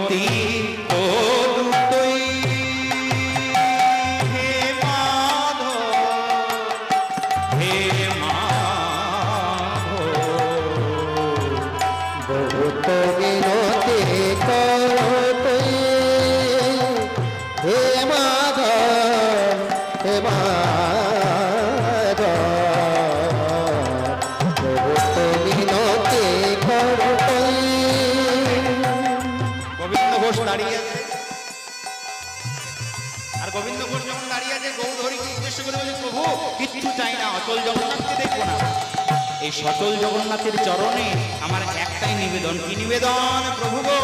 মিনতি ও দুটোই। হে মাধব বহুত বিনতি করতই কিচ্ছু চাই না, অচল জগন্নাথকে না। এই সচল জগন্নাথের চরণে আমার একটাই নিবেদন। কি নিবেদন, প্রভু গো?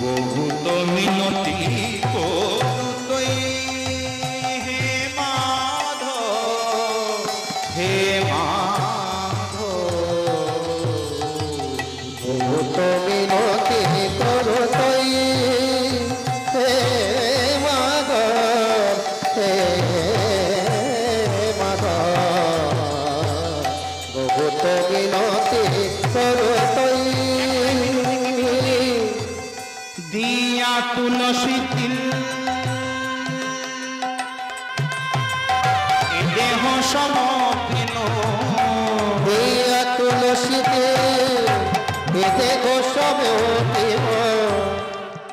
বহুত মিনতি মিনতি করতই দিয়া তুলসী তিল দেহ সমপিন দিয়া এতে গোসবে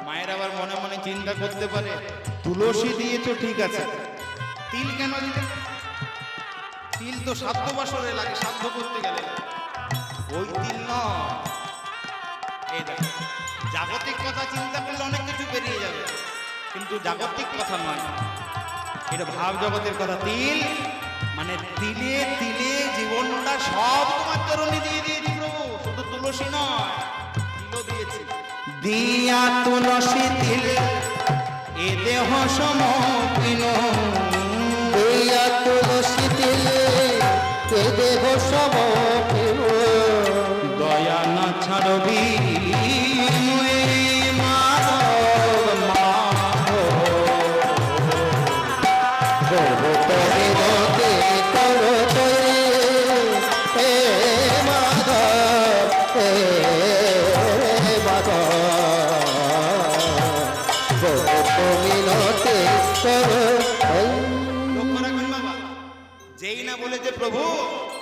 মায়ের আবার মনে মনে চিন্তা করতে পারে তুলসী দিয়ে তো ঠিক আছে। তিল কেন দিলে? তিল তো সাধ্য বাসরে লাগে সাধ্য করতে গেলে। ওই তিল নয়। এই দেখো জাগতিক কথা চিন্তা করলে অনেক কিছু বেরিয়ে যাবে। কিন্তু জাগতিক কথা নয়। এটা ভাব জগতের কথা। তিল মানে তিলে তিলে জীবনটা সব তোমার চরণে দিয়ে দিয়েছি প্রভু। শুধু তুলসী নয় তিলও দিয়েছি। দিয়া তুলসী তিল এ দেহ সমপিন দিয়া তুলসীতে এতে সব দয়া না ছাড়বি। যেই না বলেছে প্রভু,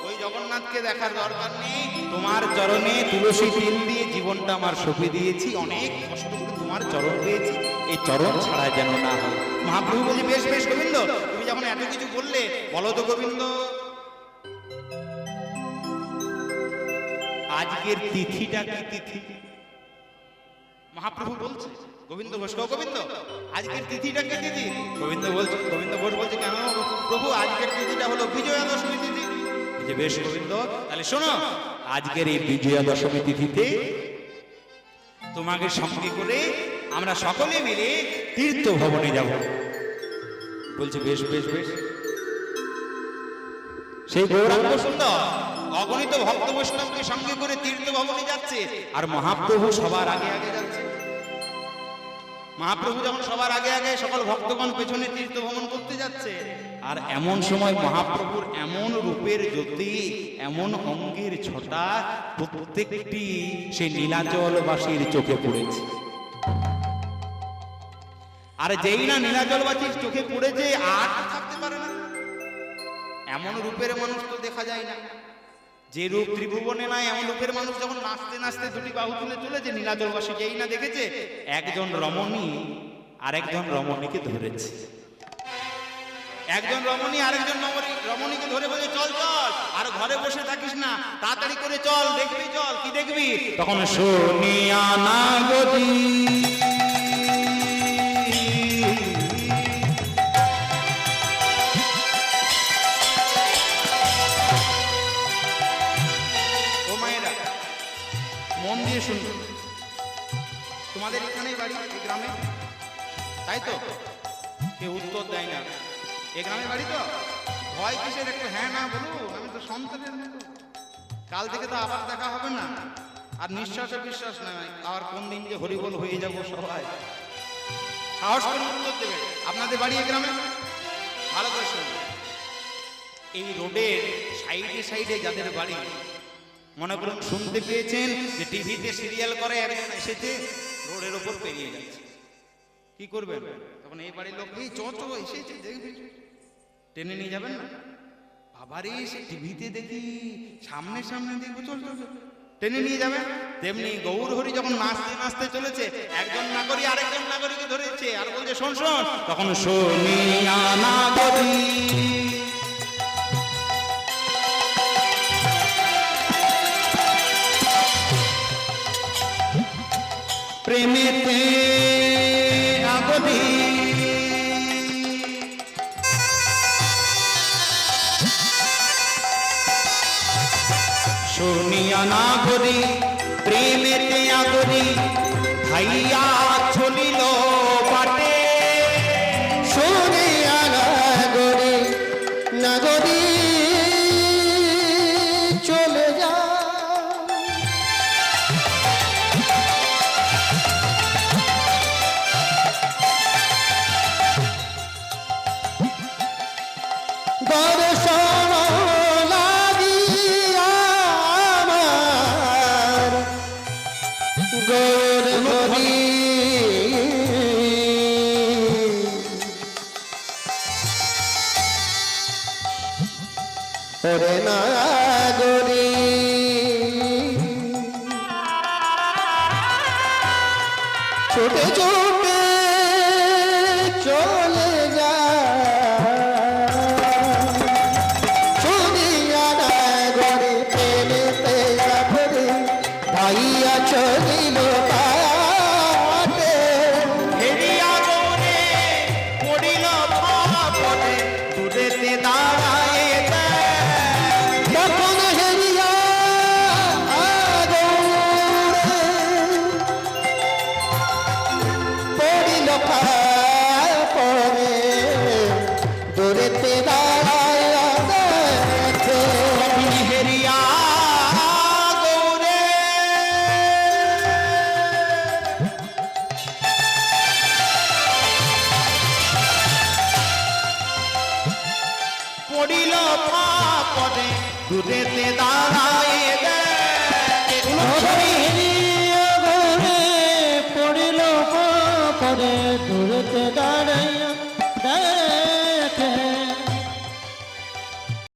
ওই জগন্নাথকে দেখার দরকার নেই। তোমার চরণে তুলসী তিল দিয়ে জীবনটা আমার সঁপে দিয়েছি। অনেক কষ্ট করে তোমার চরণ পেয়েছি। এই চরণ ছাড়া যেন না হয়। মহাপ্রভু বলছে, বেশ বেশ, গোবিন্দ, তুমি যখন এত কিছু বললে, বলো তো গোবিন্দ। আজকের তিথিটা কি তিথি? মহাপ্রভু বলছে, গোবিন্দ ঘোষ গোবিন্দ, আজকের তিথিটা কি তিথি? গোবিন্দ বলছে, গোবিন্দ ঘোষ প্রভু, আজকের তিথিটা হলো বিজয়া দশমী তিথি যে বেশ গোবিন্দ, তাহলে শোনো, আজকের এই বিজয়া দশমী তিথিতে তোমাকে সঙ্গে করে আমরা সকলে মিলে তীর্থ ভবনে যাব। বলছে, বেশ বেশ বেশ। সেই গৌরাঙ্গ সুন্দর, অগণিত ভক্ত বৈষ্ণবকে সঙ্গে করে তীর্থ ভবনে যাচ্ছে আর মহাপ্রভু সবার আগে আগে যাচ্ছে। মহাপ্রভু যখন সবার আগে আগে সকল ভক্তগণ পেছনে তীর্থ ভ্রমণ করতে যাচ্ছে আর এমন সময় মহাপ্রভুর এমন রূপের জ্যোতি, এমন অঙ্গের ছটা প্রত্যেকটি সেই নীলাচলবাসীর চোখে পড়েছে। আর যেই না নীলাচলবাসীর চোখে পড়েছে, আর থাকতে পারে না। এমন রূপের মানুষ তো দেখা যায় না। যে রূপ ত্রিভুবনে নাই, এমন রূপের মানুষ যখন নাচতে নাচতে দুটি বাহু তুলে চলেছে, নীলাচলবাসী যেই না দেখেছে, একজন রমণী আরেকজন রমণীকে ধরেছে। একজন রমণী, আরেকজন রমণী- রমণীকে ধরে বলে, চল চল, আর ঘরে বসে থাকিস না। তাড়াতাড়ি করে চল, দেখবি, চল, কি দেখবি? তখন শুনিয়া না মন দিয়ে তোমাদের এখানেই বাড়ি গ্রামে। তাই তো? কেউ উত্তর দেয় না। এ গ্রামে বাড়ি তো? ভয় কিসের? একটু হ্যাঁ না বলুন আমি তো সন্তানের মতো। কাল থেকে তো আবার দেখা হবে না। আর নিঃশ্বাসে বিশ্বাস নাই। আর কোন দিন যে হরিবল হয়ে যাব সবাই। সাহস করে উত্তর দেবে। আপনাদের বাড়ি এ গ্রামে? ভালো করে শুনবে এই রোডের সাইডে সাইডে যাদের বাড়ি, মনে করুন শুনতে পেয়েছেন যে টিভিতে সিরিয়াল করে, একজন এসেছে, রোডের ওপর পেরিয়ে যাচ্ছে। কি করবেন? তখন এই বাড়ির লোক, এই চ, এসেছে, দেখবি। টেনে নিয়ে যাবেন না? বাবারে, সে টিভিতে দেখি সামনে সামনে দেখব, চল চল। টেনে নিয়ে যাবে তেমনি গৌর হরি যখন নাচতে নাচতে চলেছে, একজন নাগরিক আরেকজন নাগরিককে ধরেছে আর বলছে, শোন শোন। তখন শুনিয়া নাগরী। প্রেমেতে আগদি শুনিয়া নাগরি প্রেমেতে আগরি ভাইয়া চলিল ছোটে ছোটে দূরেতে দাঁড়ায় পড়িল পরে দূরেতে দাঁড়াইয়া